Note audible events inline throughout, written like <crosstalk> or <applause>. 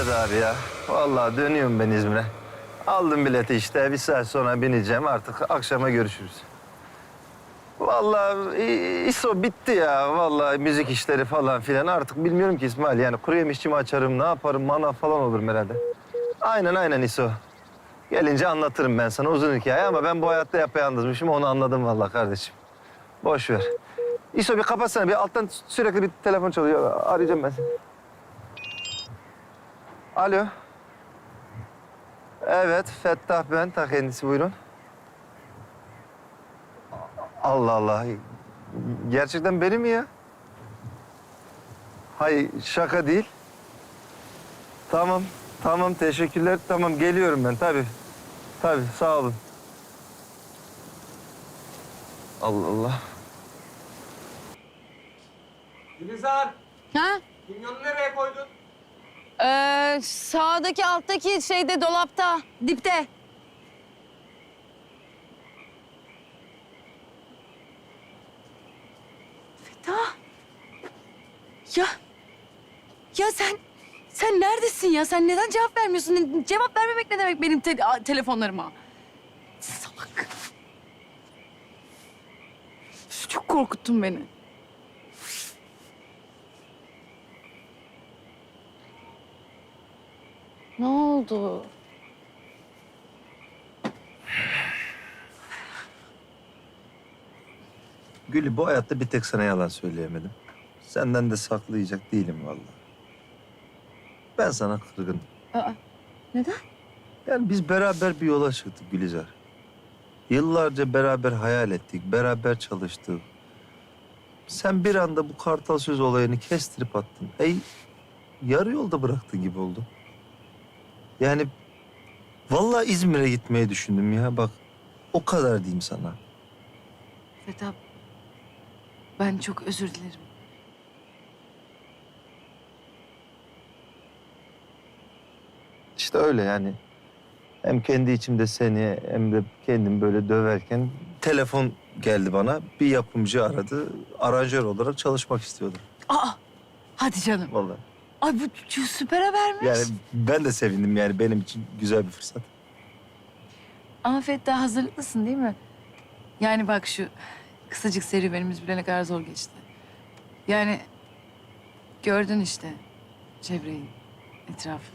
Evet abi ya. Vallahi dönüyorum ben İzmir'e. Aldım bileti işte. Bir saat sonra bineceğim. Artık akşama görüşürüz. Vallahi İso bitti ya. Vallahi müzik işleri falan filan. Artık bilmiyorum ki İsmail. Yani kuru yemişçi mi açarım, ne yaparım, manav falan olurum herhalde. Aynen aynen İso. Gelince anlatırım ben sana uzun hikaye ama ben bu hayatta yapayalnızmışım. Onu anladım vallahi kardeşim. Boş ver. İso bir kapatsana. Bir alttan sürekli bir telefon çalıyor. Arayacağım ben seni. Alo. Evet, Fettah ben. Ta kendisi buyurun. Allah Allah. Gerçekten beni mi ya? Hayır, şaka değil. Tamam, tamam. Teşekkürler. Tamam, geliyorum ben. Tabii. Tabii, sağ olun. Allah Allah. Gülizar, Ha? kimyonu nereye koydun? Ee, sağdaki alttaki şeyde dolapta, dipte. Feda. Ya. Ya sen sen neredesin ya? Sen neden cevap vermiyorsun? Cevap vermemek ne demek benim te- telefonlarıma? Salak. Çok korkuttun beni. Ne oldu? Gülü bu hayatta bir tek sana yalan söyleyemedim. Senden de saklayacak değilim vallahi. Ben sana kırgınım. Aa, neden? Yani biz beraber bir yola çıktık Gülizar. Yıllarca beraber hayal ettik, beraber çalıştık. Sen bir anda bu kartal söz olayını kestirip attın. Ey yarı yolda bıraktın gibi oldu. Yani vallahi İzmir'e gitmeyi düşündüm ya bak. O kadar diyeyim sana. Feda, ben çok özür dilerim. İşte öyle yani. Hem kendi içimde seni hem de kendim böyle döverken telefon geldi bana. Bir yapımcı aradı. Aranjör olarak çalışmak istiyordu. Aa, hadi canım. Vallahi. Ay bu süper habermiş. Yani ben de sevindim yani benim için güzel bir fırsat. Ama Feda hazırlıklısın değil mi? Yani bak şu kısacık serüvenimiz bile ne kadar zor geçti. Yani gördün işte çevreyi, etrafı.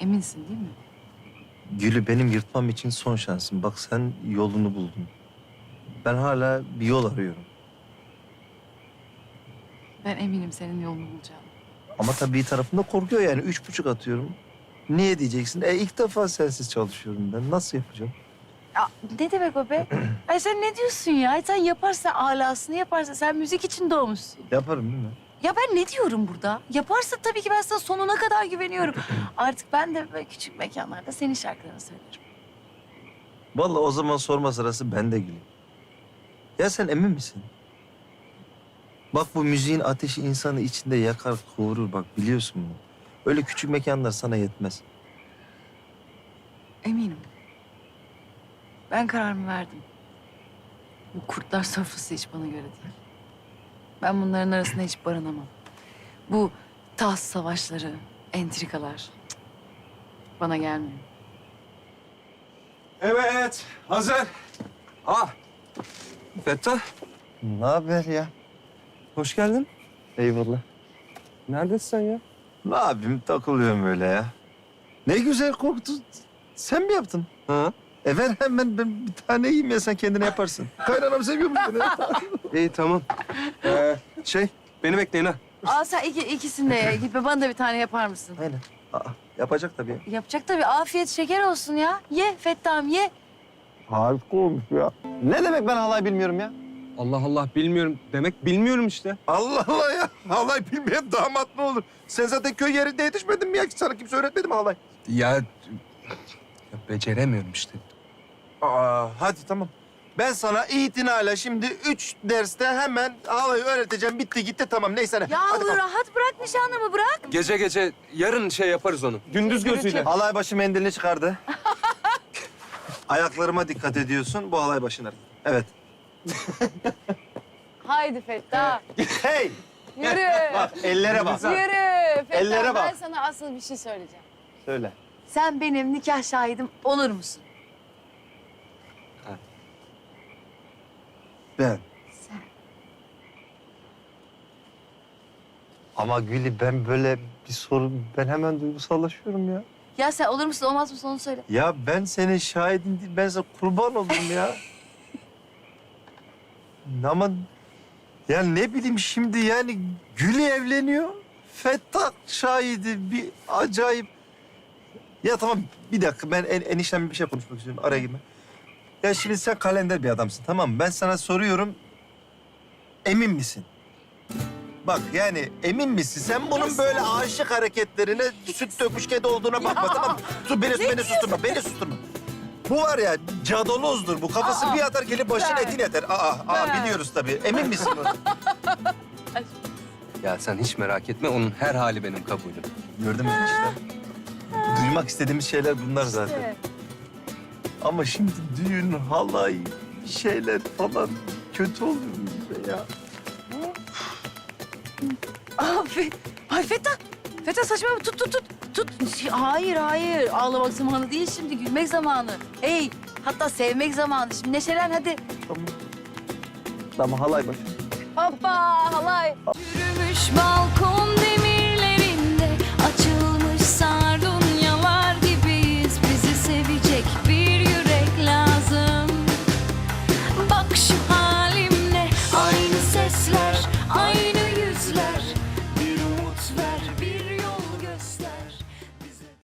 Eminsin değil mi? Gül'ü benim yırtmam için son şansım. Bak sen yolunu buldun. Ben hala bir yol arıyorum. Ben eminim senin yolunu bulacağım. Ama tabii bir tarafında korkuyor yani. Üç buçuk atıyorum. Niye diyeceksin? E ilk defa sensiz çalışıyorum ben. Nasıl yapacağım? Ya ne demek o be? <clears throat> Ay sen ne diyorsun ya? Ay sen yaparsa alasını yaparsa sen müzik için doğmuşsun. Yaparım değil mi? Ya ben ne diyorum burada? Yaparsa tabii ki ben sana sonuna kadar güveniyorum. <clears throat> Artık ben de böyle küçük mekanlarda senin şarkılarını söylerim. Vallahi o zaman sorma sırası bende Gül'üm. Ya sen emin misin? Bak bu müziğin ateşi insanı içinde yakar, kavurur bak biliyorsun bunu. Öyle küçük mekanlar sana yetmez. Eminim. Ben kararımı verdim. Bu kurtlar sofrası hiç bana göre değil. Ben bunların arasında hiç barınamam. Bu taht savaşları, entrikalar cık, bana gelmiyor. Evet, hazır. Ah, Fettah, Ne haber ya? Hoş geldin. Eyvallah. Neredesin sen ya? Ne yapayım takılıyorum öyle ya. Ne güzel koktu. Sen mi yaptın? Ha? E ver hemen ben bir tane yiyeyim ya sen kendine yaparsın. <laughs> Kaynanam seviyormuş beni. <laughs> İyi, tamam. Ee, şey, beni bekleyin ha. Aa sen iki, ikisini de ye. Git be, bana da bir tane yapar mısın? Aynen. Aa, yapacak tabii. ya. Yapacak tabii. Afiyet şeker olsun ya. Ye Fettah'ım ye. Harika olmuş ya. Ne demek ben halay bilmiyorum ya? Allah Allah, bilmiyorum. Demek bilmiyorum işte. Allah Allah ya. Halay bilmeyen damat mı olur? Sen zaten köy yerinde yetişmedin mi ya? Sana kimse öğretmedi mi halay? Ya, ya beceremiyorum işte. Aa, hadi tamam. Ben sana itinayla şimdi üç derste hemen halayı öğreteceğim. Bitti gitti tamam neyse ne. Ya Hadi kalk. rahat bırak nişanlımı bırak. Gece gece, yarın şey yaparız onu. Gündüz gözüyle. Halay başı mendilini çıkardı. <laughs> Ayaklarıma dikkat ediyorsun. Bu halay başına. Evet. Haydi Fettah. Hey! Yürü. <laughs> Bak ellere bak. Yürü. Fettah, Ellere Ben bak. sana asıl bir şey söyleyeceğim. Söyle. Sen benim nikah şahidim olur musun? Ben. Sen. Ama Gülü ben böyle bir soru... Ben hemen duygusallaşıyorum ya. Ya sen olur musun olmaz mısın onu söyle. Ya ben senin şahidin değil, ben sana kurban oldum ya. <laughs> Ama ya ne bileyim şimdi yani Gülü evleniyor. Fettah şahidi bir acayip. Ya tamam bir dakika ben en, eniştemle bir şey konuşmak istiyorum araya girme. Ya şimdi sen kalender bir adamsın tamam mı? Ben sana soruyorum. Emin misin? Bak yani emin misin? Sen bunun böyle aşık hareketlerine süt dökmüş kedi olduğuna bakma tamam mı? Sus beni, beni susturma, beni susturma. Bu var ya cadalozdur bu. Kafası Aa, bir atar gelip başın ben- etini yeter. Aa, aa ben- biliyoruz tabii. Emin misin bunu? Ya sen hiç merak etme onun her hali benim kabulüm. Gördün mü işte? Duymak istediğimiz şeyler bunlar zaten. Evet. Ama şimdi düğün, halay, bir şeyler falan kötü oluyor bize ya. Aa, Fe Ay Fettah. Fettah saçmalama tut tut tut. Tut. Hayır hayır. Ağlamak zamanı değil şimdi. Gülmek zamanı. Hey hatta sevmek zamanı. Şimdi neşelen hadi. Tamam. Tamam halay başı. Hoppa halay. Yürümüş balkon demirlerinde açılmış